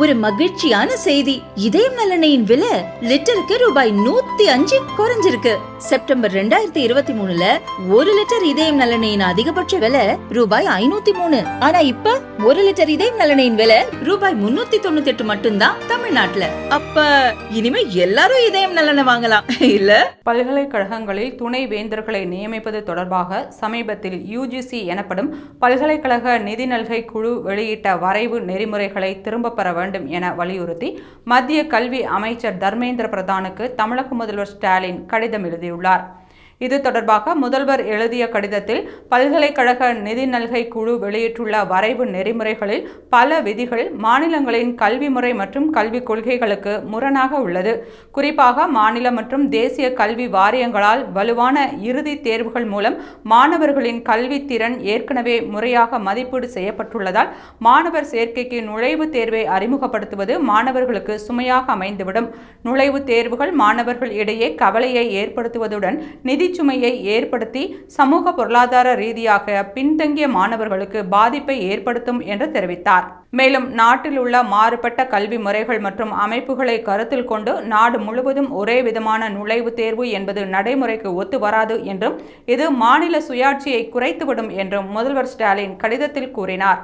ஒரு மகிழ்ச்சியான செய்தி. இதயம் நலனையின் விலை லிட்டருக்கு ரூபாய் நூத்தி அஞ்சு குறைஞ்சிருக்கு. செப்டம்பர் ரெண்டாயிரத்தி இருபத்தி மூணுல ஒரு லிட்டர் இதயம் நலனையின் அதிகபட்ச விலை ரூபாய் ஐநூத்தி மூணு. ஆனா இப்ப ஒரு லிட்டர் இதயம் நலனையின் விலை ரூபாய் முன்னூத்தி தொண்ணூத்தி எட்டு மட்டும்தான் தமிழ்நாட்டுல. அப்ப இனிமே எல்லாரும் இதயம் நலனை வாங்கலாம். இல்ல? பல்கலைக்கழகங்களில் துணை வேந்தர்களை நியமிப்பது தொடர்பாக சமீபத்தில் யுஜிசி எனப்படும் பல்கலைக்கழக நிதி நல்கை குழு வெளியிட்ட வரைவு நெறிமுறைகளை திரும்ப பெற வேண்டும் என வலியுறுத்தி மத்திய கல்வி அமைச்சர் தர்மேந்திர பிரதானுக்கு தமிழக முதல்வர் ஸ்டாலின் கடிதம் எழுதியுள்ளார். இது தொடர்பாக முதல்வர் எழுதிய கடிதத்தில் பல்கலைக்கழக நிதி நல்கை குழு வெளியிட்டுள்ள வரைவு நெறிமுறைகளில் பல விதிகள் மாநிலங்களின் கல்வி முறை மற்றும் கல்விக் கொள்கைகளுக்கு முரணாக உள்ளது. குறிப்பாக மாநில மற்றும் தேசிய கல்வி வாரியங்களால் வலுவான இறுதி தேர்வுகள் மூலம் மாணவர்களின் கல்வி திறன் ஏற்கனவே முறையாக மதிப்பீடு செய்யப்பட்டுள்ளதால் மாணவர் சேர்க்கைக்கு நுழைவுத் தேர்வை அறிமுகப்படுத்துவது மாணவர்களுக்கு சுமையாக அமைந்துவிடும். நுழைவுத் தேர்வுகள் மாணவர்கள் இடையே கவலையை ஏற்படுத்துவதுடன் நிதி நிதிச்சுமையை ஏற்படுத்தி சமூக பொருளாதார ரீதியாக பின்தங்கிய மாணவர்களுக்கு பாதிப்பை ஏற்படுத்தும் என்று தெரிவித்தார். மேலும் நாட்டில் உள்ள மாறுபட்ட கல்வி முறைகள் மற்றும் அமைப்புகளை கருத்தில் கொண்டு நாடு முழுவதும் ஒரே விதமான நுழைவுத் தேர்வு என்பது நடைமுறைக்கு ஒத்து வராது என்றும் இது மாநில சுயாட்சியை குறைத்துவிடும் என்றும் முதல்வர் ஸ்டாலின் கடிதத்தில் கூறினார்.